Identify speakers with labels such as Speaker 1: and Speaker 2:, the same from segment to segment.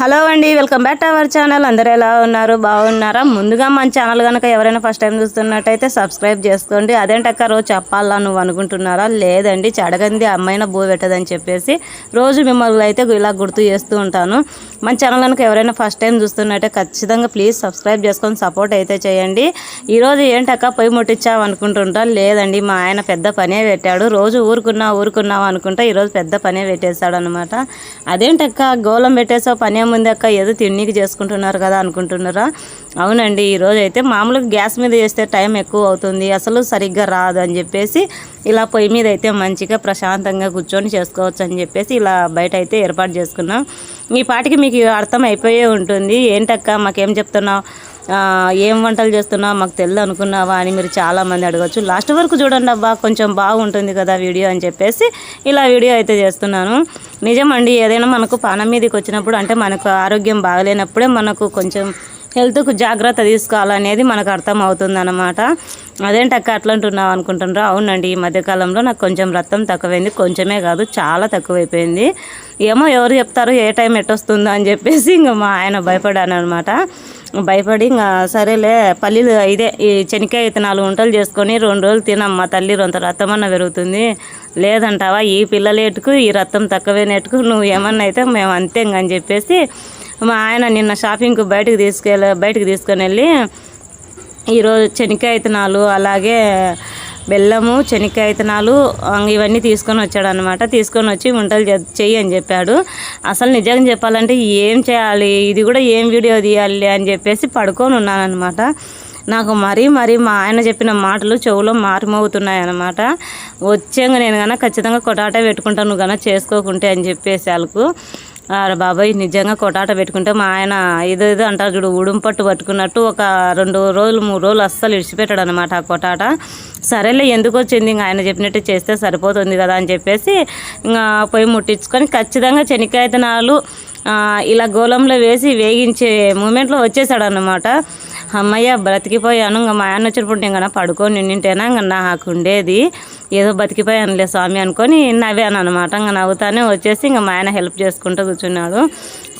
Speaker 1: Hello అండి welcome back to our channel. అందరూ ఎలా ఉన్నారు? బాగున్నారా? ముందుగా మన ఛానల్ కనుక ఎవరైనా ఫస్ట్ టైం చూస్తున్నట్టయితే సబ్స్క్రైబ్ చేసుకోండి. అదేంటక్క రోజు చెప్పాలా నువ్వు అనుకుంటున్నారా? లేదండి చెడగంది అమ్మాయిన బో పెట్టదని చెప్పేసి రోజు మిమ్మల్ని అయితే ఇలా గుర్తు చేస్తూ ఉంటాను. మన ఛానల్ కనుక ఎవరైనా ఫస్ట్ టైం చూస్తున్నట్టే ఖచ్చితంగా ప్లీజ్ సబ్స్క్రైబ్ చేసుకొని సపోర్ట్ అయితే చేయండి. ఈరోజు ఏంటక్క పొయ్యి ముట్టించావు అనుకుంటుంటా లేదండి మా ఆయన పెద్ద పనే పెట్టాడు. రోజు ఊరుకున్నా ఊరుకున్నావు అనుకుంటా ఈరోజు పెద్ద పనే పెట్టేశాడు అనమాట అదేంటక్క గోళం పెట్టేసావు పనే ముందు అక్క? ఏదో తిండికి చేసుకుంటున్నారు కదా అనుకుంటున్నారా? అవునండి ఈరోజు అయితే మామూలుగా గ్యాస్ మీద చేస్తే టైం ఎక్కువ అవుతుంది. అసలు సరిగ్గా రాదు అని చెప్పేసి ఇలా పొయ్యి మీద అయితే మంచిగా ప్రశాంతంగా కూర్చొని చేసుకోవచ్చు అని చెప్పేసి ఇలా బయట అయితే ఏర్పాటు చేసుకున్నాం. ఈ పాటికి మీకు అర్థం అయిపోయే ఉంటుంది. ఏంటక్క? మాకేం చెప్తున్నావు? ఏం వంటలు చేస్తున్నావు మాకు తెలియదు అనుకున్నావా అని మీరు చాలామంది అడగచ్చు. లాస్ట్ వరకు చూడండి అబ్బా కొంచెం బాగుంటుంది కదా వీడియో అని చెప్పేసి ఇలా వీడియో అయితే చేస్తున్నాను. నిజమండి ఏదైనా మనకు పానం మీదకి వచ్చినప్పుడు అంటే మనకు ఆరోగ్యం బాగలేనప్పుడే మనకు కొంచెం హెల్త్కు జాగ్రత్త తీసుకోవాలనేది మనకు అర్థం అవుతుంది అనమాట అదేంటక్క అట్లా అంటున్నావు అనుకుంటున్నారా? అవునండి ఈ మధ్యకాలంలో నాకు కొంచెం రక్తం తక్కువైంది. కొంచెమే కాదు చాలా తక్కువైపోయింది. ఏమో ఎవరు చెప్తారు ఏ టైం ఎట్టొస్తుందో అని చెప్పేసి ఇంకా మా ఆయన భయపడాను అనమాట భయపడి ఇంకా సరేలే పల్లీలు ఇదే ఈ శనక్కాయ విత్తనాలు వంటలు చేసుకొని రెండు రోజులు తినమ్మా తల్లి రొంత రక్తం అన్న పెరుగుతుంది. లేదంటావా ఈ పిల్లలేటుకు ఈ రక్తం తక్కువైనట్టుకు నువ్వు ఏమన్నా అయితే మేము అంతే ఇంకా అని చెప్పేసి మా ఆయన నిన్న షాపింగ్కి బయటకు తీసుకెళ్ళి బయటకు తీసుకొని వెళ్ళి ఈరోజు శనక్కాయ విత్తనాలు అలాగే బెల్లము శనక్కాయ విత్తనాలు ఇవన్నీ తీసుకొని వచ్చాడు అనమాట తీసుకొని వచ్చి వంటలు చెయ్యి అని చెప్పాడు. అసలు నిజంగా చెప్పాలంటే ఏం చేయాలి? ఇది కూడా ఏం వీడియో తీయాలి అని చెప్పేసి పడుకొని ఉన్నానమాట నాకు మరీ మరీ మా ఆయన చెప్పిన మాటలు చెవులో మారుమవుతున్నాయి అనమాట వచ్చాక నేను కన్నా ఖచ్చితంగా కొటాట పెట్టుకుంటాను నువ్వు కన్నా చేసుకోకుంటే అని చెప్పేసి వాళ్ళకు ఆడ బాబాయ్ నిజంగా కొటాట పెట్టుకుంటే మా ఆయన ఏదో ఏదో అంటారు చూడు ఉడుం పట్టు పట్టుకున్నట్టు ఒక రెండు రోజులు మూడు రోజులు అస్సలు ఇడిచిపెట్టాడు అనమాట ఆ కొటాట. సరేలే ఎందుకు వచ్చింది? ఇంకా ఆయన చెప్పినట్టు చేస్తే సరిపోతుంది కదా అని చెప్పేసి ఇంకా పొయ్యి ముట్టించుకొని ఖచ్చితంగా శనక్కాయ విత్తనాలు ఇలా గోళంలో వేసి వేగించే మూమెంట్లో వచ్చేసాడు అనమాట అమ్మయ్య బ్రతికిపోయాను. ఇంకా మా ఆయన వచ్చినప్పుడు ఇంకా పడుకొని నింటేనా ఇంకా నాకు ఉండేది. ఏదో బతికిపోయానులే స్వామి అనుకొని నవ్వాను అనమాట ఇంకా నవ్వుతానే వచ్చేసి ఇంకా మా ఆయన హెల్ప్ చేసుకుంటూ కూర్చున్నాడు.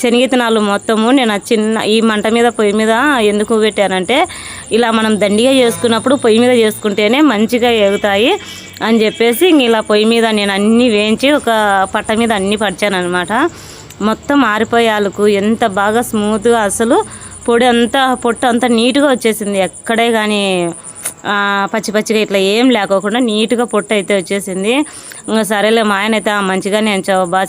Speaker 1: శనగిత్తనాలు మొత్తము నేను ఆ చిన్న ఈ మంట మీద పొయ్యి మీద ఎందుకు పెట్టానంటే ఇలా మనం దండిగా చేసుకున్నప్పుడు పొయ్యి మీద చేసుకుంటేనే మంచిగా ఎగుతాయి అని చెప్పేసి ఇంక ఇలా పొయ్యి మీద నేను అన్నీ వేయించి ఒక పట్ట మీద అన్నీ పరిచాను అనమాట మొత్తం ఆరిపోయాలకు ఎంత బాగా స్మూత్గా అసలు పొడి అంతా పొట్టు అంతా నీట్గా వచ్చేసింది. ఎక్కడే కానీ పచ్చి పచ్చిగా ఇట్లా ఏం లేకోకుండా నీట్గా పొట్టు అయితే వచ్చేసింది. ఇంకా సరేలే మా ఆయన అయితే "ఆ, మంచిగా నేను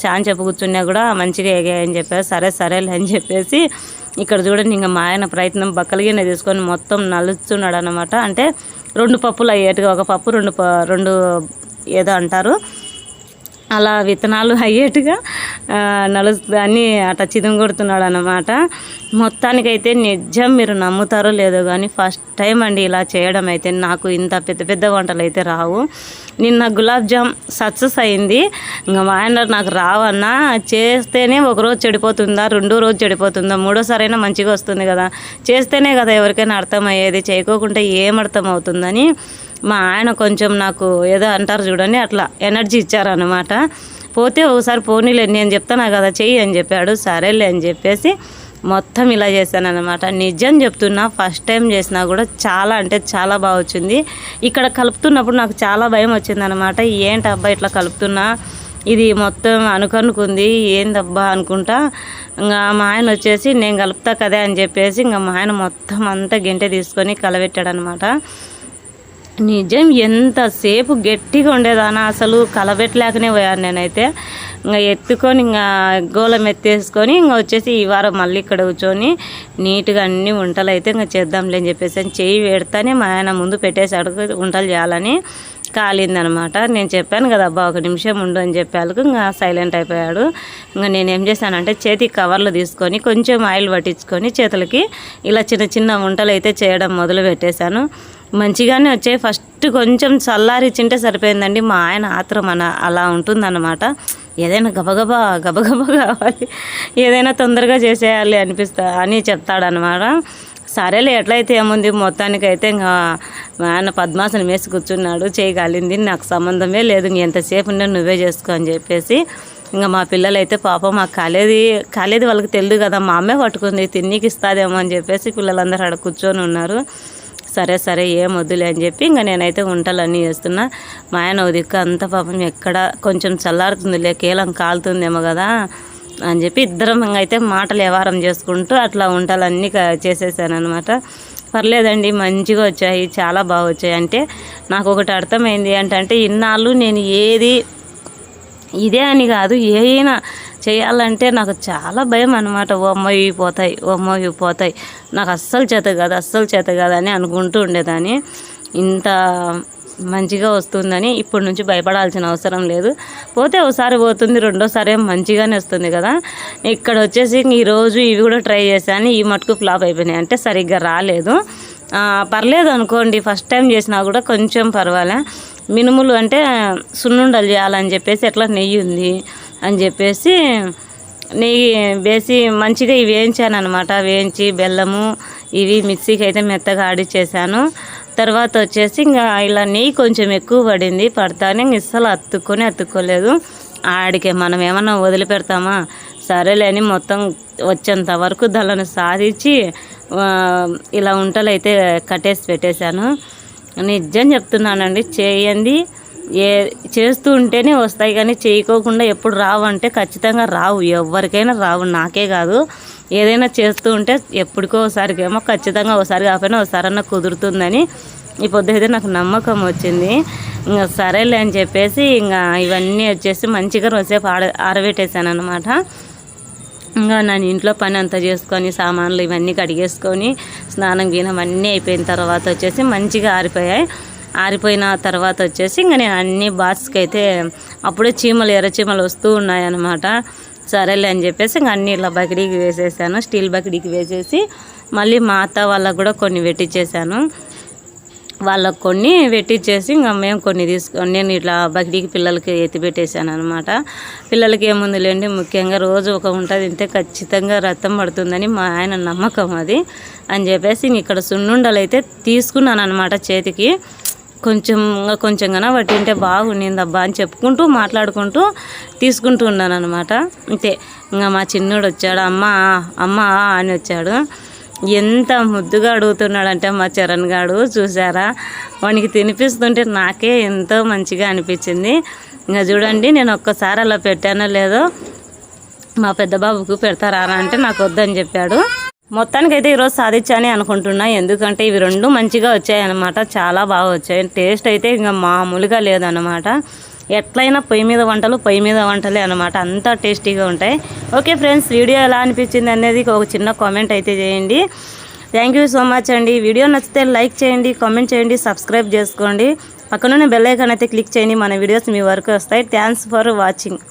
Speaker 1: చాన్ చెప్పు కూర్చున్నా కూడా మంచిగా ఎగాయని చెప్పారు. సరే సరేలే అని చెప్పేసి ఇక్కడ చూడండి ఇంకా మా ఆయన ప్రయత్నం బక్కలిగిన తీసుకొని మొత్తం నలుస్తున్నాడు అనమాట అంటే రెండు పప్పులు అయ్యేట్టుగా ఒక పప్పు రెండు ప- రెండు ఏదో అంటారు. అలా విత్తనాలు అయ్యేట్టుగా ఆ, నలుస్తు అన్నీ అట్లా కొడుతున్నాడు అనమాట మొత్తానికైతే నిజం మీరు నమ్ముతారో లేదో కానీ ఫస్ట్ టైం అండి ఇలా చేయడం అయితే. నాకు ఇంత పెద్ద పెద్ద వంటలు అయితే రావు. నిన్న గులాబ్ జామ్ సక్సెస్ అయింది. ఇంకా మా ఆయన నాకు రావన్నా చేస్తేనే ఒక రోజు చెడిపోతుందా రెండో రోజు చెడిపోతుందా మూడోసారి అయినా మంచిగా వస్తుంది కదా. చేస్తేనే కదా ఎవరికైనా అర్థమయ్యేది చేయకోకుంటే ఏం అర్థం అవుతుందని మా ఆయన కొంచెం నాకు ఏదో అంటారు చూడండి అట్లా ఎనర్జీ ఇచ్చారనమాట పోతే ఒకసారి పోనీలే నేను చెప్తాను కదా చెయ్యి అని చెప్పాడు సరేలే అని చెప్పేసి మొత్తం ఇలా చేశాను అనమాట నిజం చెప్తున్నా ఫస్ట్ టైం చేసినా కూడా చాలా అంటే చాలా బాగా వచ్చింది. ఇక్కడ కలుపుతున్నప్పుడు నాకు చాలా భయం వచ్చింది అనమాట ఏంటబ్బా ఇట్లా కలుపుతున్నా? ఇది మొత్తం అనుకనుకుంది ఏందబ్బా అనుకుంటా. ఇంకా మా ఆయన వచ్చేసి నేను కలుపుతా కదా అని చెప్పేసి ఇంకా మా ఆయన మొత్తం అంతా గెంటె తీసుకొని కలబెట్టాడనమాట నిజం ఎంతసేపు గట్టిగా ఉండేదానా? అసలు కలబెట్టలేకనే పోయాను నేనైతే. ఇంకా ఎత్తుకొని ఇంకా గోళం ఎత్తేసుకొని ఇంకా వచ్చేసి ఈ వారం మళ్ళీ ఇక్కడ కూర్చొని నీట్గా అన్ని వంటలు అయితే ఇంకా చేద్దాంలే అని చెప్పేసి అని చెయ్యి పెడతానే మా ఆయన ముందు పెట్టేశాడు వంటలు చేయాలని కాలిందనమాట. నేను చెప్పాను కదా అబ్బా ఒక నిమిషం ఉండు అని చెప్పేందుకు ఇంకా సైలెంట్ అయిపోయాడు. ఇంకా నేను ఏం చేశానంటే చేతికి కవర్లు తీసుకొని కొంచెం ఆయిల్ పట్టించుకొని చేతులకి ఇలా చిన్న చిన్న వంటలు అయితే చేయడం మొదలు పెట్టేశాను మంచిగానే వచ్చాయి. ఫస్ట్ కొంచెం చల్లారిచ్చింటే సరిపోయిందండి. మా ఆయన ఆత్రం అన అలా ఉంటుందన్నమాట. ఏదైనా గబగబా గబగబా కావాలి. ఏదైనా తొందరగా చేసేయాలి అనిపిస్తా అని చెప్తాడనమాట సరేలే ఎట్లయితే ఏముంది? మొత్తానికి అయితే ఇంకా ఆయన పద్మాసనం వేసి కూర్చున్నాడు. చేయగలింది నాకు సంబంధమే లేదు. ఇంక ఎంతసేపు ఉన్నా నువ్వే చేసుకో అని చెప్పేసి ఇంకా మా పిల్లలైతే పాపం మాకు కాలేది కాలేది వాళ్ళకి తెలియదు కదా. మా అమ్మే పట్టుకుంది. తిన్నీకి ఇస్తాదేమో అని చెప్పేసి పిల్లలందరూ అక్కడ కూర్చొని ఉన్నారు. సరే సరే ఏం వద్దులే అని చెప్పి ఇంకా నేనైతే వంటలన్నీ చేస్తున్నా. మా ఆయన దిక్కు అంత పాపం ఎక్కడ కొంచెం చల్లారుతుందిలే కీలం కాలుతుందేమో కదా అని చెప్పి ఇద్దరం అయితే మాటలు వ్యవహారం చేసుకుంటూ అట్లా వంటలన్నీ చేసేసాను అనమాట పర్లేదండి మంచిగా వచ్చాయి చాలా బాగా వచ్చాయి. అంటే నాకు ఒకటి అర్థమైంది ఏంటంటే ఇన్నాళ్ళు నేను ఏది ఇదే అని కాదు ఏదైనా చేయాలంటే నాకు చాలా భయం అనమాట ఓ అమ్మ ఇవి పోతాయి ఓ ఇవి పోతాయి. నాకు అస్సలు చేత కాదు అస్సలు చేత కాదు అని అనుకుంటూ ఉండేదాన్ని. ఇంత మంచిగా వస్తుందని ఇప్పటి నుంచి భయపడాల్సిన అవసరం లేదు. పోతే ఒకసారి పోతుంది రెండోసారి మంచిగానే వస్తుంది కదా. ఇక్కడ వచ్చేసి ఈరోజు ఇవి కూడా ట్రై చేశాను ఈ మటుకు ఫ్లాప్ అయిపోయినాయి. అంటే సరిగ్గా రాలేదు. పర్లేదు అనుకోండి ఫస్ట్ టైం చేసినా కూడా కొంచెం పర్వాలే. మినుములు అంటే సున్నుండలు చేయాలని చెప్పేసి ఎట్లా నెయ్యి ఉంది. అని చెప్పేసి నెయ్యి వేసి మంచిగా ఇవి వేయించాను అనమాట వేయించి బెల్లము ఇవి మిక్సీకి అయితే మెత్తగా ఆడిచ్చేసాను. తర్వాత వచ్చేసి ఇంకా ఇలా నెయ్యి కొంచెం ఎక్కువ పడింది. పడతానే ఇంక ఇస్సలు అతుక్కొని అతుక్కోలేదు. ఆడికే మనం ఏమన్నా వదిలిపెడతామా? సరేలేని మొత్తం వచ్చేంత వరకు దాళ్ళను సాధించి ఇలా ఉంటలైతే అయితే కట్టేసి పెట్టేశాను. నిజం చెప్తున్నానండి చేయండి. ఏ చేస్తూ ఉంటేనే వస్తాయి కానీ చేయకోకుండా ఎప్పుడు రావు అంటే ఖచ్చితంగా రావు. ఎవరికైనా రావు నాకే కాదు. ఏదైనా చేస్తూ ఉంటే ఎప్పటికో ఒకసారికేమో ఖచ్చితంగా ఒకసారి కాకపోయినా ఒకసారన్నా కుదురుతుందని ఈ పొద్దుైతే నాకు నమ్మకం వచ్చింది. ఇంకా సరేలే అని చెప్పేసి ఇంకా ఇవన్నీ వచ్చేసి మంచిగా రోజుసేపు ఆడ ఆరబెట్టేశాను అనమాట ఇంకా నేను ఇంట్లో పని అంతా చేసుకొని సామాన్లు ఇవన్నీ కడిగేసుకొని స్నానం గీనం అన్నీ అయిపోయిన తర్వాత వచ్చేసి మంచిగా ఆరిపోయాయి. ఆరిపోయిన తర్వాత వచ్చేసి ఇంకా నేను అన్ని బాక్స్కి అయితే అప్పుడే చీమలు ఎర్ర చీమలు వస్తూ ఉన్నాయన్నమాట. సరేలే అని చెప్పేసి ఇంకా అన్ని ఇలా బకిడీకి వేసేసాను. స్టీల్ బకిడీకి వేసేసి మళ్ళీ మా అత్త వాళ్ళకు కూడా కొన్ని పెట్టించేసాను వాళ్ళకు కొన్ని పెట్టించేసి ఇంకా మేము కొన్ని తీసుకొని నేను ఇట్లా బకిడీకి పిల్లలకి ఎత్తిపెట్టేశాను అనమాట పిల్లలకి ఏముందిలేండి ముఖ్యంగా రోజు ఒక ఉంటుంది తింటే ఖచ్చితంగా రక్తం పడుతుందని మా ఆయన నమ్మకం అది. అని చెప్పేసి ఇక్కడ సున్నుండలు అయితే తీసుకున్నాను అనమాట చేతికి. కొంచెం కొంచెంగా వాటింటే కన్నా బాగుండిందబ్బా అని చెప్పుకుంటూ మాట్లాడుకుంటూ తీసుకుంటూ ఉన్నాను అనమాట అంతే. ఇంకా మా చిన్నోడు వచ్చాడు అమ్మ అమ్మ అని వచ్చాడు. ఎంత ముద్దుగా అడుగుతున్నాడంటే మా చరణ్ గాడు చూసారా వానికి తినిపిస్తుంటే నాకే ఎంతో మంచిగా అనిపించింది. ఇంకా చూడండి నేను ఒక్కసారి అలా పెట్టానో లేదో మా పెద్ద బాబుకు పెడతారా రా అంటే నాకు వద్దని చెప్పాడు. మొత్తానికి అయితే ఈరోజు సాధించానే అనుకుంటున్నా. ఎందుకంటే ఇవి రెండు మంచిగా వచ్చాయి అనమాట చాలా బాగా వచ్చాయి. టేస్ట్ అయితే ఇంకా మామూలుగా లేదన్నమాట. ఎట్లయినా పొయ్యి మీద వంటలు పొయ్యి మీద వంటలే అనమాట అంతా టేస్టీగా ఉంటాయి. ఓకే ఫ్రెండ్స్ వీడియో ఎలా అనిపించింది అనేది ఒక చిన్న కామెంట్ అయితే చేయండి. థ్యాంక్ యూ సో మచ్ అండి. వీడియో నచ్చితే లైక్ చేయండి కామెంట్ చేయండి సబ్స్క్రైబ్ చేసుకోండి. పక్కనున్న బెల్ ఐకాన్ అయితే క్లిక్ చేయండి. మన వీడియోస్ మీ వరకు వస్తాయి. Thanks for watching.